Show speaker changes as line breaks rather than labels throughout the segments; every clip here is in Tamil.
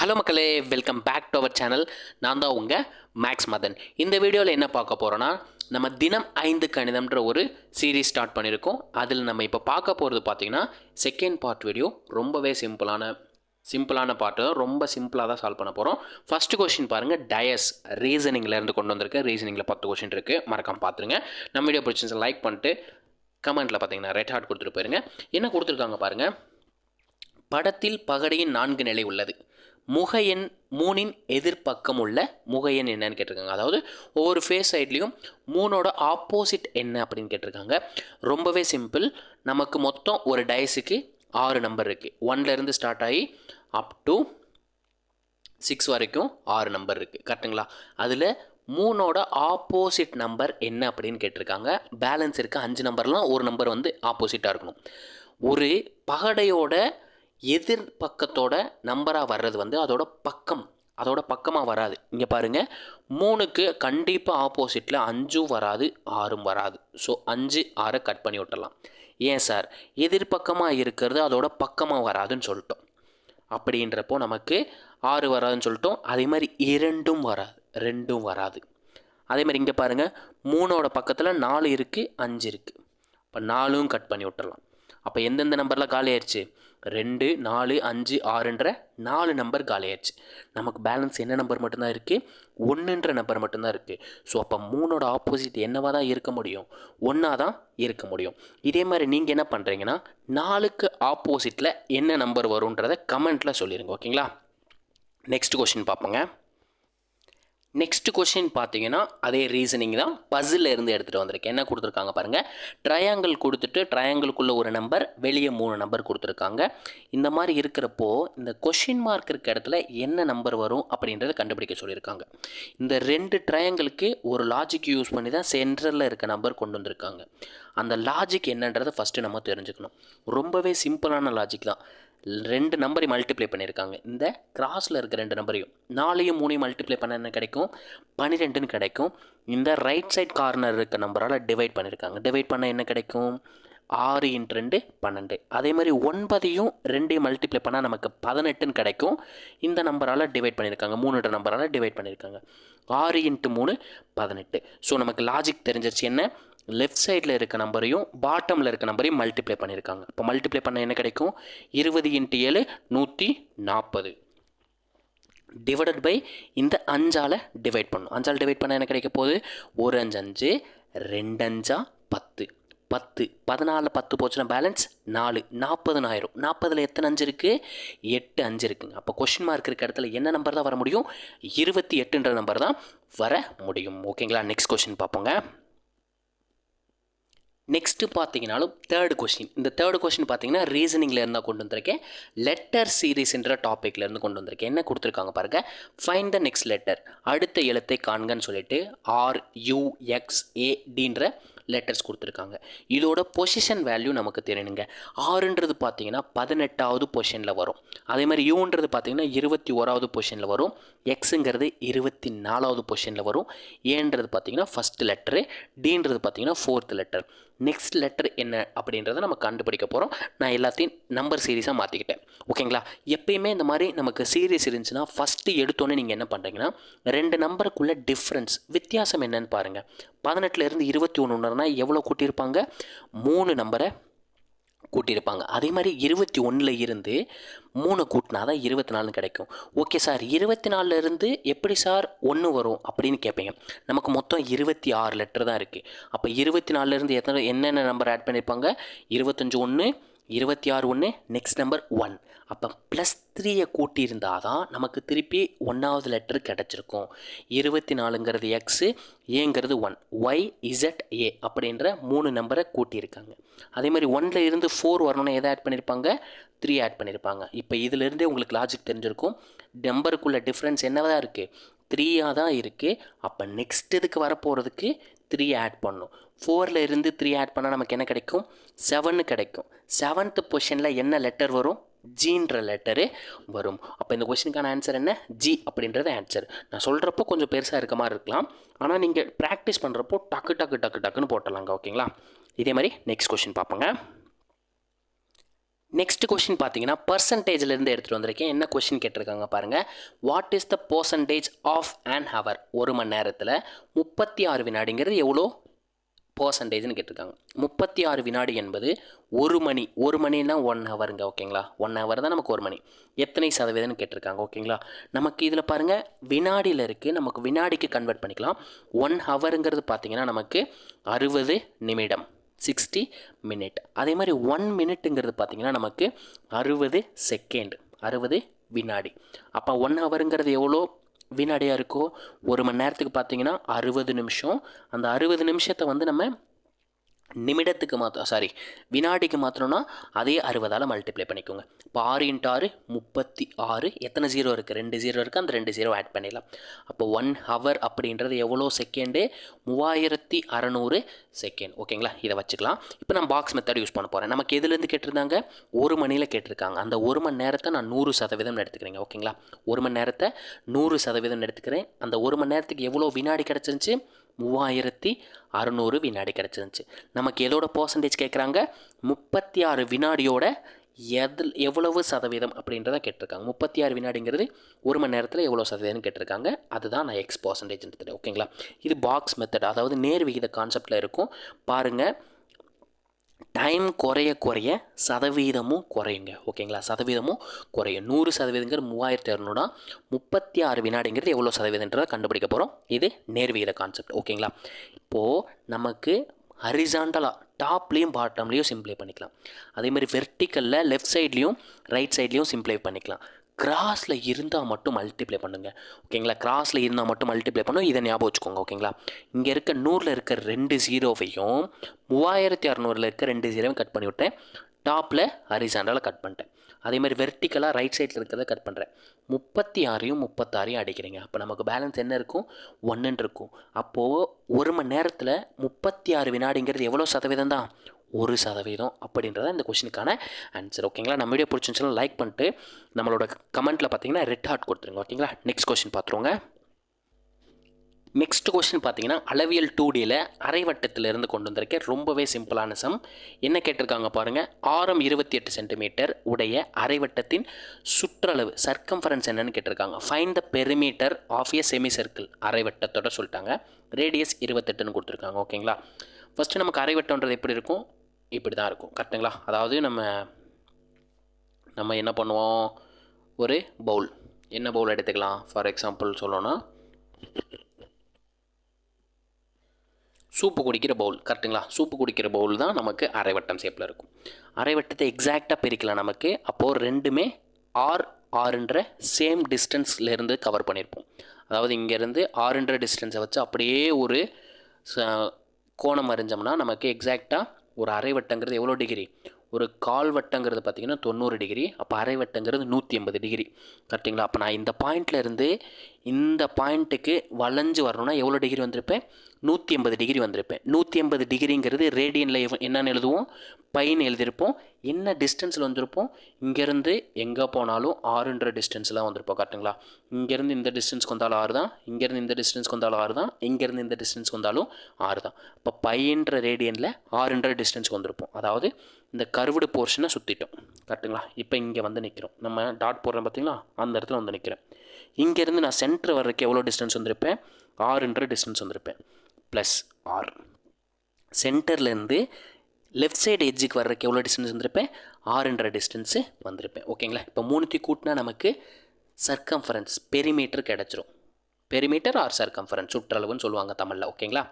ஹலோ மக்களே welcome back to our channel நான் தான் உங்கள் மேக்ஸ் மதன் இந்த வீடியோவில் என்ன பார்க்க போகிறோன்னா நம்ம தினம் ஐந்து கணிதம்ன்ற ஒரு சீரீஸ் ஸ்டார்ட் பண்ணியிருக்கோம் அதில் நம்ம இப்போ பார்க்க போகிறது பார்த்திங்கன்னா செகண்ட் பார்ட் வீடியோ ரொம்பவே சிம்பிளான சிம்பிளான பார்ட்டு தான் ரொம்ப சிம்பிளாக தான் சால்வ் பண்ண போகிறோம் ஃபஸ்ட்டு கொஷின் பாருங்கள் டயஸ் ரீசனிங்லேருந்து கொண்டு வந்திருக்கு. ரீசனிங்கில் பத்து கொஷின் இருக்குது மறக்காம பார்த்துருங்க நம்ம வீடியோ பிடிச்சிருந்துச்சு லைக் பண்ணிட்டு கமெண்ட்டில் பார்த்தீங்கன்னா ரெட் ஹார்ட் கொடுத்துட்டு போயிருங்க. என்ன கொடுத்துருக்காங்க பாருங்கள் படத்தில் பகடையின் நான்கு நிலை உள்ளது. முகையன் மூணின் எதிர்ப்பக்கம் உள்ள முகையன் என்னன்னு கேட்டிருக்காங்க. அதாவது ஒவ்வொரு ஃபேஸ் சைட்லேயும் மூணோட ஆப்போசிட் என்ன அப்படின்னு கேட்டிருக்காங்க. ரொம்பவே சிம்பிள் நமக்கு மொத்தம் ஒரு டயஸுக்கு ஆறு நம்பர் இருக்குது ஒன்லேருந்து ஸ்டார்ட் ஆகி அப் டு சிக்ஸ் வரைக்கும் ஆறு நம்பர் இருக்குது கரெக்டுங்களா அதில் மூணோட ஆப்போசிட் நம்பர் என்ன அப்படின்னு கேட்டிருக்காங்க. பேலன்ஸ் இருக்க. அஞ்சு நம்பர்லாம் ஒரு நம்பர் வந்து ஆப்போசிட்டாக இருக்கணும். ஒரு பகடையோட எதிர் பக்கத்தோட நம்பராக வர்றது வந்து அதோட பக்கம் அதோட பக்கமாக வராது. இங்கே பாருங்கள் மூணுக்கு கண்டிப்பாக ஆப்போசிட்டில் அஞ்சும் வராது ஆறும் வராது. ஸோ அஞ்சு ஆறை கட் பண்ணி விட்டலாம் ஏன் சார்? எதிர்பக்கமாக இருக்கிறது அதோட பக்கமாக வராதுன்னு சொல்லிட்டோம். அப்படின்றப்போ நமக்கு ஆறு வராதுன்னு சொல்லிட்டோம். அதே மாதிரி இரண்டும் வராது ரெண்டும் வராது. அதே மாதிரி இங்கே பாருங்கள் மூணோட பக்கத்தில் நாலு இருக்குது அஞ்சு இருக்குது இப்போ நாலும் கட் பண்ணி விட்டுறலாம். அப்போ எந்தெந்த நம்பரில் காலி ஆயிடுச்சு ரெண்டு நாலு அஞ்சு ஆறுன்ற நாலு நம்பர் காலி ஆயிடுச்சு நமக்கு பேலன்ஸ் என்ன நம்பர் மட்டும்தான் இருக்குது ஒன்றுன்ற நம்பர் மட்டும்தான் இருக்குது ஸோ அப்போ மூணோட ஆப்போசிட் என்னவாக தான் இருக்க முடியும்? ஒன்றா தான் இருக்க முடியும். இதே மாதிரி நீங்கள் என்ன பண்ணுறீங்கன்னா நாலுக்கு ஆப்போசிட்டில் என்ன நம்பர் வரும்ன்றதை கமெண்ட்டில் சொல்லிடுங்க ஓகேங்களா நெக்ஸ்ட் கொஷின் பார்ப்போங்க. நெக்ஸ்ட் கொஷின் பார்த்தீங்கன்னா அதே ரீசனிங் தான் பஸ்ஸில் இருந்து எடுத்துகிட்டு வந்திருக்கேன். என்ன கொடுத்துருக்காங்க பாருங்கள் ட்ரையாங்கிள் கொடுத்துட்டு ட்ரையாங்கிள்குள்ளே ஒரு நம்பர் வெளியே மூணு நம்பர் கொடுத்துருக்காங்க. இந்த மாதிரி இருக்கிறப்போ இந்த கொஷின் மார்க் இருக்க இடத்துல என்ன நம்பர் வரும் அப்படின்றத கண்டுபிடிக்க சொல்லியிருக்காங்க. இந்த ரெண்டு ட்ரையாங்கிளுக்கு ஒரு லாஜிக் யூஸ் பண்ணி தான் சென்டரில் இருக்க நம்பர் கொண்டு வந்திருக்காங்க. அந்த லாஜிக் என்னன்றதை ஃபஸ்ட்டு நம்ம தெரிஞ்சுக்கணும். ரொம்பவே சிம்பிளான லாஜிக் தான். ரெண்டு நம்பரையும் மல்டிப்ளை பண்ணியிருக்காங்க. இந்த கிராஸில் இருக்க ரெண்டு நம்பரையும் நாலையும் மூணையும் மல்டிப்ளை பண்ண என்ன கிடைக்கும்? பன்னிரெண்டுன்னு கிடைக்கும். இந்த ரைட் சைட் கார்னர் இருக்க நம்பரால் டிவைட் பண்ணியிருக்காங்க. டிவைட் பண்ண என்ன கிடைக்கும்? ஆறு இன்ட் ரெண்டு பன்னெண்டு. அதே மாதிரி ஒன்பதையும் ரெண்டையும் மல்டிப்ளை பண்ணால் நமக்கு பதினெட்டுன்னு கிடைக்கும். இந்த நம்பரால் டிவைட் பண்ணியிருக்காங்க. மூணுன்ற நம்பரால் டிவைட் பண்ணியிருக்காங்க. ஆறு இன்ட்டு மூணு பதினெட்டு. ஸோ நமக்கு லாஜிக் தெரிஞ்சிருச்சு என்ன? லெஃப்ட் சைடில் இருக்க நம்பரையும் பாட்டமில் இருக்க நம்பரையும் மல்டிப்ளை பண்ணியிருக்காங்க இப்போ மல்டிப்ளை பண்ண என்ன கிடைக்கும்? இருபது இன்ட்டு ஏழு நூற்றி நாற்பது டிவைடட் பை இந்த அஞ்சால் டிவைட் பண்ணும். அஞ்சால் டிவைட் பண்ண என்ன கிடைக்க போகுது? ஒரு அஞ்சு அஞ்சு ரெண்டு அஞ்சா பத்து. பத்து பதினாலில் பத்து போச்சுன்னா பேலன்ஸ் நாலு நாற்பதுனாயிரம். நாற்பதில் எத்தனை அஞ்சு இருக்குது எட்டு அஞ்சு இருக்குங்க. அப்போ கொஷின் மார்க் இருக்க இடத்துல என்ன நம்பர் தான் வர முடியும்? இருபத்தி எட்டுன்ற நம்பர் தான் வர முடியும். ஓகேங்களா நெக்ஸ்ட் கொஷின் பார்ப்போங்க. நெக்ஸ்ட்டு பார்த்தீங்கனாலும் தேர்ட் கொஷின் இந்த தேர்ட் கொஷின் பார்த்தீங்கன்னா ரீசனிங்கில் இருந்தால் கொண்டு வந்திருக்கேன். லெட்டர் சீரீஸ்ன்ற டாப்பிக்கில் இருந்து கொண்டு வந்திருக்கேன். என்ன கொடுத்துருக்காங்க பாருங்கள் ஃபைன் த நெக்ஸ்ட் லெட்டர் அடுத்த எழுத்தை காண்கன்னு சொல்லிட்டு ஆர் யூஎக்ஸ் ஏடின்ற லெட்டர்ஸ் கொடுத்துருக்காங்க. இதோட பொசிஷன் வேல்யூ நமக்கு தெரியணுங்க. ஆறுன்றது பார்த்தீங்கன்னா பதினெட்டாவது பொசிஷனில் வரும். அதே மாதிரி யூன்றது பார்த்தீங்கன்னா இருபத்தி ஓராவது பொசிஷனில் வரும். எக்ஸுங்கிறது இருபத்தி நாலாவது பொசிஷனில் வரும். ஏன்றது பார்த்தீங்கன்னா ஃபஸ்ட் லெட்டரு டீன்றது பார்த்தீங்கன்னா ஃபோர்த் லெட்டர் நெக்ஸ்ட் லெட்டர் என்ன அப்படின்றத நம்ம கண்டுபிடிக்க போகிறோம் நான் எல்லாத்தையும் நம்பர் சீரீஸாக மாற்றிக்கிட்டேன் ஓகேங்களா எப்பயுமே இந்த மாதிரி நமக்கு சீரியஸ் இருந்துச்சுன்னா ஃபஸ்ட்டு எடுத்தோன்னே நீங்கள் என்ன பண்ணுறீங்கன்னா ரெண்டு நம்பருக்குள்ள டிஃப்ரென்ஸ் வித்தியாசம் என்னன்னு பாருங்கள் பதினெட்டுலேருந்து இருபத்தி ஒன்றுனா எவ்வளோ கூட்டியிருப்பாங்க? மூணு நம்பரை கூட்டியிருப்பாங்க. அதே மாதிரி இருபத்தி ஒன்றில் இருந்து மூணு கூட்டினா தான் இருபத்தி நாலு கிடைக்கும். ஓகே சார் இருபத்தி நாலுலேருந்து எப்படி சார் ஒன்று வரும் அப்படின்னு கேட்பீங்க நமக்கு மொத்தம் இருபத்தி ஆறு லெட்டர் தான் இருக்குது அப்போ இருபத்தி நாலுலேருந்து எத்தனை என்னென்ன நம்பர் ஆட் பண்ணியிருப்பாங்க? இருபத்தஞ்சி ஒன்று இருபத்தி ஆறு ஒன்று நெக்ஸ்ட் நம்பர் ஒன் அப்போ ப்ளஸ் த்ரீயை கூட்டியிருந்தால் தான் நமக்கு திருப்பி ஒன்றாவது லெட்டர் கிடச்சிருக்கும். இருபத்தி நாலுங்கிறது எக்ஸு ஏங்கிறது ஒன் ஒய் இசட் ஏ அப்படின்ற மூணு நம்பரை கூட்டியிருக்காங்க. அதே மாதிரி ஒன்ல இருந்து ஃபோர் வரணும்னு எதை ஆட் பண்ணியிருப்பாங்க த்ரீ ஆட் பண்ணியிருப்பாங்க இப்போ இதிலிருந்தே உங்களுக்கு லாஜிக் தெரிஞ்சிருக்கும். நம்பருக்குள்ள டிஃப்ரென்ஸ் என்னதான் இருக்குது த்ரீயாக தான் இருக்குது அப்போ நெக்ஸ்ட் இதுக்கு வரப்போகிறதுக்கு த்ரீ ஆட் பண்ணும். ஃபோரில் இருந்து த்ரீ ஆட் பண்ணால் நமக்கு என்ன கிடைக்கும்? செவன்னு கிடைக்கும். செவன்த் பொஷனில் என்ன லெட்டர் வரும்? ஜின்ற லெட்டரு வரும். அப்போ இந்த கொஷினுக்கான ஆன்சர் என்ன? ஜி அப்படின்றது ஆன்சர் நான் சொல்கிறப்போ கொஞ்சம் பெருசாக இருக்க மாதிரி இருக்கலாம். ஆனால் நீங்கள் ப்ராக்டிஸ் பண்ணுறப்போ டக்கு டக்கு டக்கு டக்குன்னு போட்டலாங்க ஓகேங்களா இதே மாதிரி நெக்ஸ்ட் கொஷின் பார்ப்போங்க. நெக்ஸ்ட் கொஷின் பார்த்தீங்கன்னா பர்சன்டேஜ்லேருந்து எடுத்துகிட்டு வந்திருக்கேன். என்ன கொஷின் கேட்டிருக்காங்க பாருங்கள் what is the percentage of an hour ஒரு மணி நேரத்தில் முப்பத்தி ஆறு வினாடிங்கிறது எவ்வளோ? பர்சன்டேஜ்னு கேட்டிருக்காங்க. முப்பத்தி ஆறு வினாடி என்பது ஒரு மணி. ஒரு மணினா ஒன் ஹவருங்க ஓகேங்களா ஒன் ஹவர் தான் நமக்கு ஒரு மணி. எத்தனை சதவீதம்னு கேட்டிருக்காங்க ஓகேங்களா நமக்கு இதில் பாருங்கள் வினாடியில் இருக்குது நமக்கு வினாடிக்கு கன்வெர்ட் பண்ணிக்கலாம். ஒன் ஹவருங்கிறது பார்த்தீங்கன்னா நமக்கு அறுபது நிமிடம். சிக்ஸ்டி மினிட் அதே மாதிரி ஒன் மினிட்டுங்கிறது பார்த்தீங்கன்னா நமக்கு அறுபது செகண்ட் அறுபது வினாடி. அப்போ ஒன் ஹவருங்கிறது எவ்வளோ வினாடியாக இருக்கோ? ஒரு மணி நேரத்துக்கு பார்த்தீங்கன்னா அறுபது நிமிஷம். அந்த அறுபது நிமிஷத்தை வந்து நம்ம நிமிடத்துக்கு மாற்ற சாரி வினாடிக்கு மாற்றணும்னா அதே அறுபதால் மல்டிப்ளை பண்ணிக்கோங்க. இப்போ ஆறு இன்ட்டு ஆறு முப்பத்தி ஆறு எத்தனை ஜீரோ இருக்குது ரெண்டு ஜீரோ இருக்குது அந்த ரெண்டு ஜீரோ ஆட் பண்ணிடலாம். அப்போ ஒன் ஹவர் அப்படின்றது எவ்வளோ செகண்டு மூவாயிரத்தி அறநூறு செகண்ட் ஓகேங்களா? இதை வச்சுக்கலாம். இப்போ நான் பாக்ஸ் மெத்தட் யூஸ் பண்ண போகிறேன் நமக்கு எதுலேருந்து கேட்டிருந்தாங்க? ஒரு மணியில் கேட்டிருக்காங்க. அந்த ஒரு மணி நேரத்தை நான் நூறு சதவீதம் எடுத்துக்கிறேங்க. ஓகேங்களா? ஒரு மணி நேரத்தை நூறு சதவீதம் எடுத்துக்கிறேன். அந்த ஒரு மணி நேரத்துக்கு எவ்வளோ வினாடி கிடச்சிருந்துச்சு? மூவாயிரத்தி அறநூறு வினாடி கிடச்சிருந்துச்சு. நமக்கு எதோட பர்சன்டேஜ் கேட்குறாங்க முப்பத்தி ஆறு வினாடியோட எதில் எவ்வளவு சதவீதம் அப்படின்றத கேட்டிருக்காங்க. முப்பத்தி ஆறு வினாடிங்கிறது ஒரு மணி நேரத்தில் எவ்வளோ சதவீதம்னு கேட்டிருக்காங்க. அதுதான் நான் எக்ஸ் பர்சன்டேஜ் ஓகேங்களா இது பாக்ஸ் மெத்தட் அதாவது நேர் விகித கான்செப்டில் இருக்கும். பாருங்கள் டைம் குறைய குறைய சதவீதமும் குறையுங்க. ஓகேங்களா சதவீதமும் குறையும். நூறு சதவீதங்கிறது மூவாயிரத்தி இரநூறுனா முப்பத்தி ஆறு வினாடிங்கிறது எவ்வளோ சதவீதன்றதை கண்டுபிடிக்க போகிறோம் இது நேர்விகித கான்செப்ட் ஓகேங்களா இப்போது நமக்கு ஹரிசாண்டலாக டாப்லேயும் பாட்டம்லேயும் சிம்ப்ளை பண்ணிக்கலாம். அதேமாதிரி வெர்டிக்கலில் லெஃப்ட் சைட்லேயும் ரைட் சைட்லேயும் சிம்ப்ளை பண்ணிக்கலாம். கிராஸில் இருந்தால் மட்டும் மல்டிப்ளை பண்ணுங்கள் ஓகேங்களா கிராஸில் இருந்தால் மட்டும் மல்டிப்ளை பண்ணும். இதை ஞாபகம் வச்சுக்கோங்க ஓகேங்களா இங்கே இருக்க நூறில் இருக்க ரெண்டு ஜீரோவையும் மூவாயிரத்தி அறநூறில் இருக்க ரெண்டு ஜீரோவையும் கட் பண்ணி விட்டேன் டாப்பில் ஹரிசாண்டலாக கட் பண்ணிட்டேன். அதே மாதிரி வெர்டிக்கலாக ரைட் சைடில் இருக்கிறத கட் பண்ணுறேன் முப்பத்தி ஆறையும் முப்பத்தாறையும் அடிக்கிறீங்க. அப்போ நமக்கு பேலன்ஸ் என்ன இருக்கும்? ஒன்றுன்னு இருக்கும். அப்போது ஒரு மணி நேரத்தில் முப்பத்தி ஆறு வினாடிங்கிறது எவ்வளோ சதவீதம் தான்? ஒரு சதவீதம் அப்படின்றத இந்த கொஷினுக்கான ஆன்சர் ஓகேங்களா நம்ம வீடியோ பிடிச்சிருந்துச்சுன்னா லைக் பண்ணிட்டு நம்மளோட கமெண்ட்டில் பார்த்தீங்கன்னா ரெட் ஹார்ட் கொடுத்துருங்க. ஓகேங்களா நெக்ஸ்ட் கொஷின் பார்த்துருவோங்க. நெக்ஸ்ட் கொஸ்டின் பார்த்தீங்கன்னா அளவியல் டூடியில் அரைவட்டத்திலிருந்து கொண்டு வந்திருக்கேன் ரொம்பவே சிம்பிளான சம் என்ன கேட்டிருக்காங்க பாருங்கள் ஆரம் இருபத்தி எட்டு சென்டிமீட்டர் உடைய அரைவட்டத்தின் சுற்றளவு சர்க்கம்ஃபரன்ஸ் என்னன்னு கேட்டிருக்காங்க. Find the perimeter of a semi circle அரைவட்டத்தோட சொல்லிட்டாங்க. ரேடியஸ் இருபத்தெட்டுன்னு கொடுத்துருக்காங்க ஓகேங்களா ஃபஸ்ட்டு நமக்கு அரைவட்டம்ன்றது எப்படி இருக்கும்? இப்படி தான் இருக்கும் கரெக்டுங்களா அதாவது நம்ம நம்ம என்ன பண்ணுவோம்? ஒரு பவுல் என்ன பவுல் எடுத்துக்கலாம்? ஃபார் எக்ஸாம்பிள் சொல்லணும்னா சூப்பு குடிக்கிற பவுல் கரெக்டுங்களா சூப்பு குடிக்கிற பவுல் தான் நமக்கு அரைவட்டம் ஷேப்பில் இருக்கும். அரைவட்டத்தை எக்ஸாக்டாக பிரிக்கலாம் நமக்கு. அப்போது ரெண்டுமே ஆர் ஆறுன்ற சேம் டிஸ்டன்ஸ்லேருந்து கவர் பண்ணியிருப்போம். அதாவது இங்கேருந்து ஆறுன்ற டிஸ்டன்ஸை வச்சு அப்படியே ஒரு ச- கோணம் அறிஞ்சோம்னா நமக்கு எக்ஸாக்டாக ஒரு அரைவட்டங்கிறது எவ்வளோ டிகிரி ஒரு கால் வட்டங்கிறது பார்த்தீங்கன்னா தொண்ணூறு டிகிரி அப்போ அரைவட்டங்கிறது நூற்றி எண்பது டிகிரி கரெக்டுங்களா அப்போ நான் இந்த பாயிண்ட்லேருந்து இந்த பாயிண்ட்டுக்கு வளைஞ்சு வரணும்னா எவ்வளோ டிகிரி வந்திருப்பேன்? நூற்றி எண்பது டிகிரி வந்திருப்பேன். நூற்றி எண்பது டிகிரிங்கிறது ரேடியனில் என்னென்னு எழுதுவோம்? பைன்னு எழுதியிருப்போம். என்ன டிஸ்டன்ஸில் வந்திருப்போம்? இங்கேருந்து எங்கே போனாலும் ஆறுன்ற டிஸ்டன்ஸில் வந்திருப்போம் கரெக்டுங்களா இங்கேருந்து இந்த டிஸ்டன்ஸ்க்கு வந்தாலும் ஆறு தான் இங்கேருந்து இந்த டிஸ்டன்ஸ்க்கு வந்தாலும் ஆறு தான் இங்கேருந்து இந்த டிஸ்டன்ஸ்க்கு வந்தாலும் ஆறு தான். இப்போ பையன்ற ரேடியனில் ஆறுன்ற டிஸ்டன்ஸ்க்கு வந்திருப்போம். அதாவது இந்த கருவிடு போர்ஷனை சுற்றிட்டோம் கரெக்டுங்களா இப்போ இங்கே வந்து நிற்கிறோம் நம்ம டாட் போடுறோம் பார்த்தீங்களா? அந்த இடத்துல வந்து நிற்கிறேன் இங்கேருந்து நான் சென்டர் வர்றதுக்கு எவ்வளோ டிஸ்டன்ஸ் வந்திருப்பேன்? ஆறுன்ற டிஸ்டன்ஸ் வந்திருப்பேன். ப்ளஸ் ஆர் சென்டர்லேருந்து லெஃப்ட் சைடு எட்ஜுக்கு வர்றதுக்கு எவ்வளோ டிஸ்டன்ஸ் வந்திருப்பேன்? ஆறுன்ற டிஸ்டன்ஸு வந்திருப்பேன். ஓகேங்களா இப்போ மூணுத்தையும் கூட்டினா நமக்கு சர்க்கம்ஃபரன்ஸ் பெரிமீட்டர் கிடச்சிரும். பெரிமீட்டர் ஆர் சர்க்கம்ஃபரன்ஸ் சுற்றளவுன்னு சொல்லுவாங்க தமிழில். ஓகேங்களா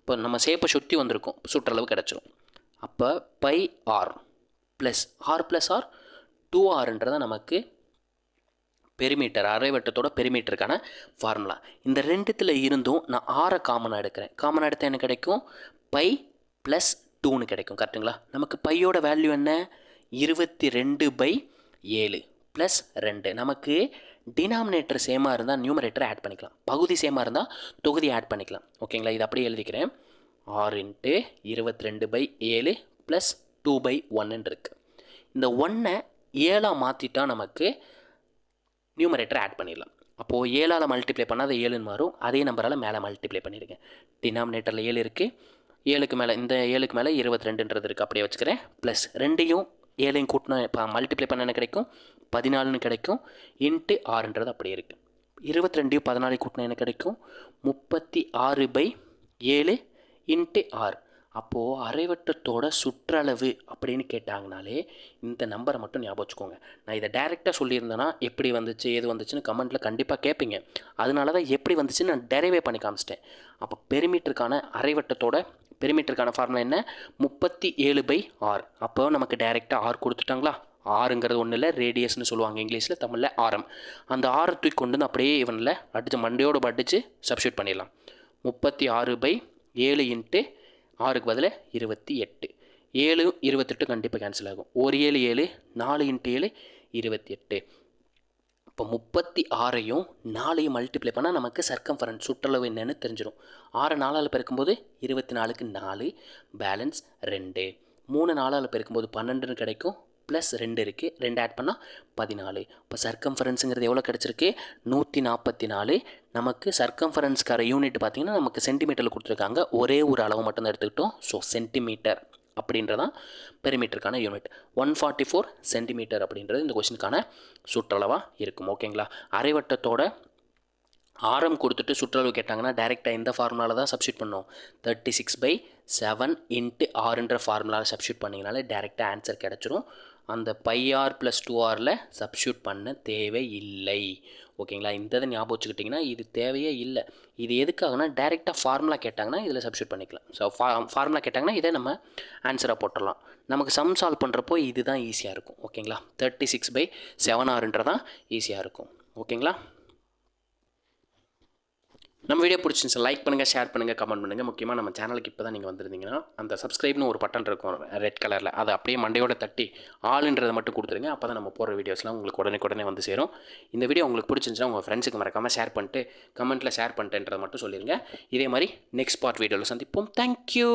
இப்போ நம்ம சேப்பை சுற்றி வந்திருக்கோம். சுற்றளவு கிடச்சிரும். அப்போ pi R plus R plus R two ஆர்ன்றதை நமக்கு பெரிமீட்டர் அரைவட்டத்தோட பெரிமீட்டருக்கான ஃபார்முலா இந்த ரெண்டுத்தில் இருந்தும் நான் ஆறை காமனாக எடுக்கிறேன். காமனாக எடுத்தால் என்ன கிடைக்கும்? பை ப்ளஸ் டூன்னு கிடைக்கும். கரெக்டுங்களா நமக்கு பையோட வேல்யூ என்ன? இருபத்தி ரெண்டு பை ஏழு ப்ளஸ் ரெண்டு. நமக்கு டினாமினேட்டர் சேமாக இருந்தால் நியூமரேட்டர் ஆட் பண்ணிக்கலாம். பகுதி சேமாக இருந்தால் தொகுதி ஆட் பண்ணிக்கலாம். ஓகேங்களா இது அப்படியே எழுதிக்கிறேன். ஆறு இன்ட்டு இருபத்தி ரெண்டு பை ஏழு ப்ளஸ் டூ பை ஒன்னுன்னு இருக்குது இந்த ஒன்றை ஏழாக மாற்றிட்டா நமக்கு நியூமரேட்டர் ஆட் பண்ணிடலாம். அப்போது ஏழால் மல்டிப்ளை பண்ணால் அது ஏழுன்னு மாறும். அதே நம்பரால் மேலே மல்டிப்ளை பண்ணிடுங்க. டினாமினேட்டரில் ஏழு இருக்குது ஏழுக்கு மேலே இந்த ஏழுக்கு மேலே இருபத்தி ரெண்டுன்றது இருக்குது அப்படியே வச்சுக்கிறேன். ப்ளஸ் ரெண்டையும் ஏழையும் கூட்டினா இப்போ மல்டிப்ளை பண்ண என்ன கிடைக்கும்? பதினாலுன்னு கிடைக்கும். இன்ட்டு ஆறுன்றது அப்படியே இருக்குது இருபத்தி ரெண்டையும் பதினாலு கூட்டினா என்ன கிடைக்கும்? முப்பத்தி ஆறு பை ஏழு இன்ட்டு ஆறு. அப்போது அரைவட்டத்தோட சுற்றளவு அப்படின்னு கேட்டாங்கனாலே இந்த நம்பரை மட்டும் ஞாபகம் வச்சுக்கோங்க. நான் இதை டைரெக்டாக சொல்லியிருந்தேன்னா எப்படி வந்துச்சு எது வந்துச்சுன்னு கமெண்ட்டில் கண்டிப்பாக கேட்பீங்க அதனால தான் எப்படி வந்துச்சுன்னு நான் டெரைவே பண்ணி காமிச்சிட்டேன். அப்போ பெருமீட்டருக்கான அரைவட்டத்தோட பெருமீட்டருக்கான ஃபார்முலா என்ன? முப்பத்தி ஏழு பை ஆர் அப்போ நமக்கு டைரெக்டாக ஆர் கொடுத்துட்டாங்களா? ஆறுங்கிறது ஒன்றும் இல்லை ரேடியஸ்னு சொல்லுவாங்க இங்கிலீஷில் தமிழில் ஆரம். அந்த ஆரை தூக்கி கொண்டு வந்து அப்படியே இவனில் அடித்து மண்டையோடு அடித்து சப்ஸ்டியூட் பண்ணிடலாம். முப்பத்தி ஆறு பை ஏழு இன்ட்டு ஆறுக்கு பதில் இருபத்தி எட்டு. ஏழு இருபத்தெட்டு கண்டிப்பாக கேன்சல் ஆகும். ஒரு ஏழு ஏழு நாலு இன்ட்டு ஏழு இருபத்தி எட்டு. இப்போ முப்பத்தி ஆறையும் நாலையும் மல்டிப்ளை பண்ணால் நமக்கு சர்க்கம்ஃபரன்ஸ் சுற்றளவு என்னன்னு தெரிஞ்சிடும் ஆறு நாலால் பெருக்கும்போது இருபத்தி நாலுக்கு நாலு பேலன்ஸ் ரெண்டு. மூணு நாலால் பெருக்கும்போது பன்னெண்டுன்னு கிடைக்கும் ப்ளஸ் ரெண்டு இருக்குது ரெண்டு ஆட் பண்ணால் பதினாலு. இப்போ சர்க்கம்ஃபரன்ஸுங்கிறது எவ்வளோ கிடச்சிருக்கு? நூற்றி நாற்பத்தி நாலு நமக்கு சர்க்கம்ஃபரன்ஸ்க்கார யூனிட் பார்த்திங்கன்னா நமக்கு சென்டிமீட்டரில் கொடுத்துருக்காங்க. ஒரே ஒரு அளவு மட்டும்தான் எடுத்துக்கிட்டோம். ஸோ சென்டிமீட்டர் அப்படின்றதான் பெரிமீட்டருக்கான unit one forty four centimetre அப்படின்றது இந்த கொஷினுக்கான சுற்றளவாக இருக்கும். ஓகேங்களா அரைவட்டத்தோட ஆரம் கொடுத்துட்டு சுற்றளவு கேட்டாங்கன்னா டைரெக்டாக இந்த ஃபார்முலாவில் தான் சப்ஸ்டியூட் பண்ணோம். Thirty six by seven into ஆறுன்ற ஃபார்முலாவில் சப்ஸ்டியூட் பண்ணிங்கனாலே டேரெக்டாக ஆன்சர் கிடச்சிரும். அந்த பை ஆர் ப்ளஸ் டூ ஆரில் சப்ஸ்டியூட் பண்ண தேவை இல்லை. ஓகேங்களா? இந்த இதை ஞாபகம் வச்சுக்கிட்டிங்கன்னா இது தேவையே இல்லை. இது எதுக்காகனா டேரெக்டாக ஃபார்முலா கேட்டாங்கன்னா இதில் சப்ஸ்டியூட் பண்ணிக்கலாம். ஸோ ஃபா ஃபார்முலா கேட்டாங்கன்னா இதை நம்ம ஆன்சராக போட்டுடலாம். நமக்கு சம் சால்வ் பண்ணுறப்போ இது தான் ஈஸியாக இருக்கும். ஓகேங்களா? தேர்ட்டி சிக்ஸ் பை செவன் ஆறுன்றதான் ஈஸியாக இருக்கும். ஓகேங்களா? நம்ம வீடியோ பிடிச்சிருந்துச்சு லைக் பண்ணுங்கள் ஷேர் பண்ணுங்கள் கமெண்ட் பண்ணுங்கள் முக்கியமாக நம்ம சேனலுக்கு இப்போ தான் நீங்கள் வந்திருந்தீங்கன்னா அந்த சப்ஸ்கிரைப்னு ஒரு பட்டன் இருக்கும் ரெட் கலரில் அதை அப்படியே மண்டையோட தட்டி ஆளுன்றதை மட்டும் கொடுத்துருங்க. அப்போ தான் நம்ம போடுற வீடியோஸ்லாம் உங்களுக்கு உடனே உடனே வந்து சேரும். இந்த வீடியோ உங்களுக்கு பிடிச்சிருந்துச்சுன்னா உங்கள் ஃப்ரெண்ட்ஸுக்கு மறக்காமல் ஷேர் பண்ணிட்டு கமெண்ட்டில் ஷேர் பண்ணிட்டேன்றதை மட்டும் சொல்லிடுங்க இதே மாதிரி நெக்ஸ்ட் பார்ட் வீடியோவில் சந்திப்போம். தேங்க்யூ